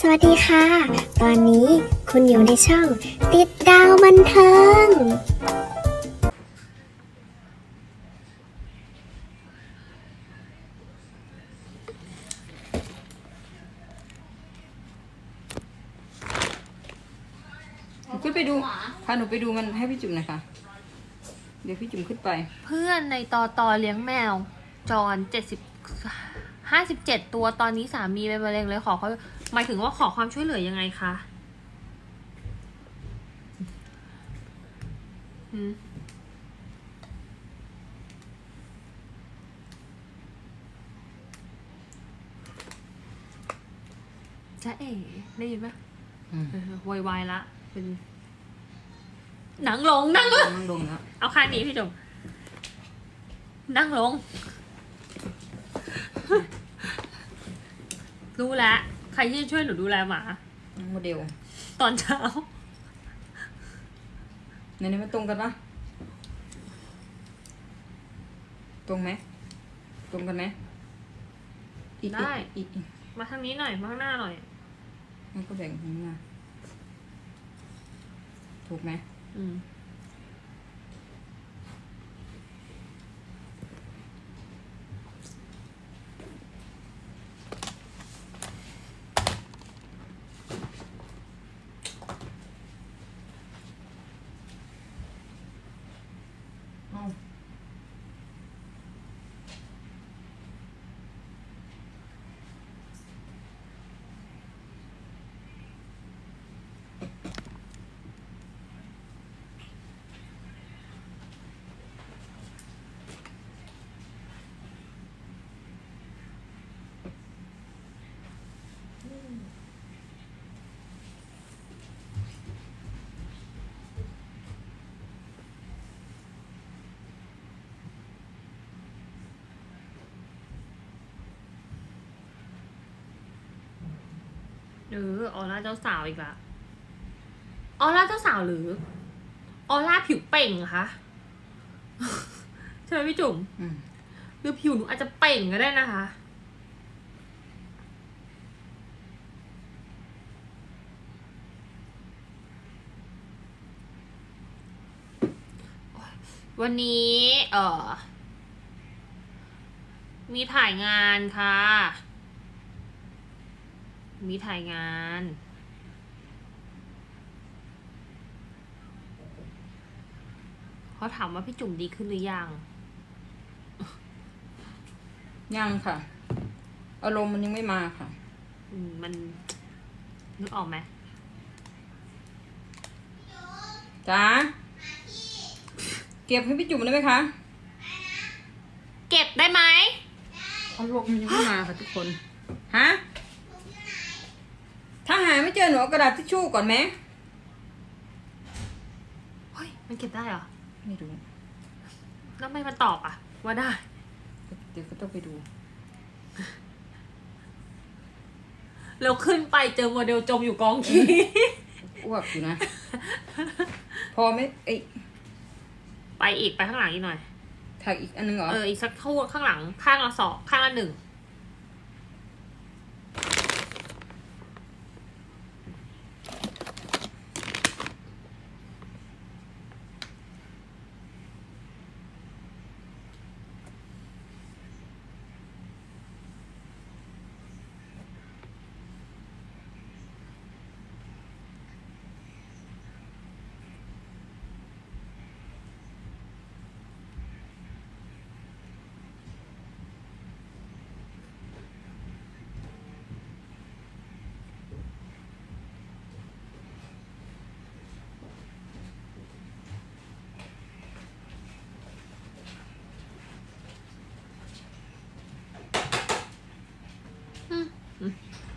สวัสดีค่ะ ตอนนี้คุณอยู่ในช่อง ติดดาวบันเทิงหนูขึ้นไปดูพาหนูไปดูมันให้พี่จุ๋มหน่อยค่ะ เดี๋ยวพี่จุ๋มขึ้นไป เพื่อนในตอตอเลี้ยงแมวจรเจ็ดสิบห้าสิบเจ็ดตัวตอนนี้สามีเป็นมะเร็งเลยขอเขา หมายถึงว่าขอความช่วยเหลือยังไงคะหืมจะเอ๋ได้ยินปะอืมเออโวยวายละเป็นหนังลงนั่งลงนั่งลงแล้วเอาข้างนี้พี่จุ๋มนั่งลง รู้แล้ว ใครที่จะช่วยหนูดูแลหมานั่งโมเดลตอนเช้า ในนี้มันตรงกันปะตรงไหมตรงกันไหมอีกได้ อีกอีกมาทางนี้หน่อย มาข้างหน้าหน่อย มันก็แบ่งของมาถูกไหมอืม เออออร่าเจ้าสาวอีกละออร่าเจ้าสาวหรือ ออร่าผิวเป่งเหรอคะใช่ไหมพี่จุ๋มอืมหรือผิวหนูอาจจะเป่งก็ได้นะคะ วันนี้ เอ่อมีถ่ายงานค่ะ มีถ่ายงาน เขาถามว่าพี่จุ๋มดีขึ้นหรือยัง ยังค่ะ อารมณ์มันยังไม่มาค่ะ อืมมันนึกออกไหมจ้าเก็บให้พี่จุ๋มได้ไหมคะ เก็บได้ไหมอารมณ์มันยังไม่มาค่ะทุกคน ฮะถ้าหาไม่เจอหนูเอากระดาษทิชชู่ก่อนไหมเฮ้ย มันเก็บได้เหรอ ไม่รู้แล้วทำไมมันตอบอะ ว่าได้ เดี๋ยวก็ต้องไปดูแล้วขึ้นไปเจอโมเดลจมอยู่กองขี้ อ้วกอยู่นะ พอไหมเอ้ยไปอีกไปข้างหลังอีกหน่อยถ่ายอีกอันนึงเหรอ เออ อีกสักคู่ข้างหลัง ข้างละสองข้างละหนึ่ง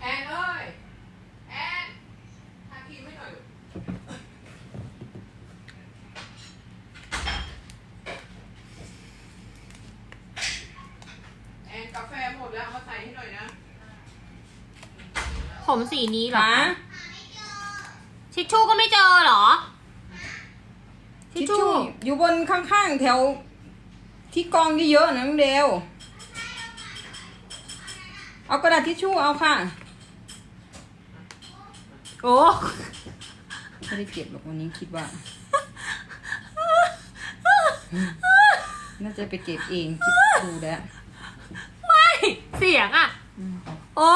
แอนเอ้ย แอนทาครีมให้หน่อย แอนกาแฟหมดแล้วเอามาใส่ให้หน่อยนะ ผมสีนี้เหรอคะทิชชู่ก็ไม่เจอเหรอ ทิชชู่อยู่บนข้างๆแถว ที่กองเยอะๆนะน้องเดวเอากระดาษทิชชู่เอาค่ะ โอ้ไม่ได้เก็บหรอกวันนี้คิดว่า น่าจะไปเก็บเองคิดดูแล้วเสียงอะ โอ้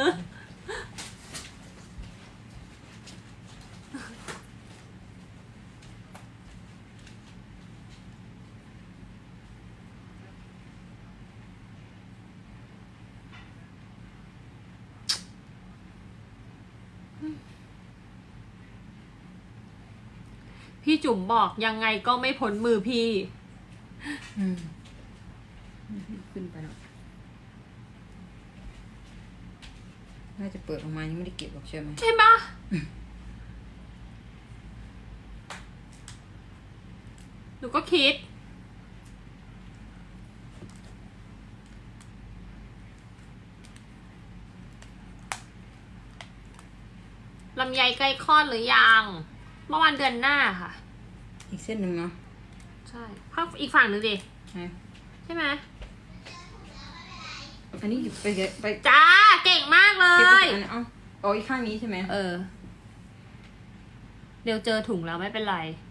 พี่จุ๋มบอกยังไงก็ไม่พ้นมือพี่ อืมขึ้นไปแล้ว น่าจะเปิดออกมายังไม่ได้เก็บหรอกใช่ไหมใช่ปะหนูก็คิด ลำไยใกล้คลอดหรือยังเมื่อวันเดือนหน้าค่ะ อีกเส้นหนึ่งเนาะ ใช่ข้างอีกฝั่งหนึ่งดินะใช่ไหม อันนี้อยู่ไปเก็บไปจ้าเก่งมากเลเก็บไปย อันเอาเอาอีกข้างนี้ใช่ไหมเออ เดี๋ยวเจอถุงแล้วไม่เป็นไรอ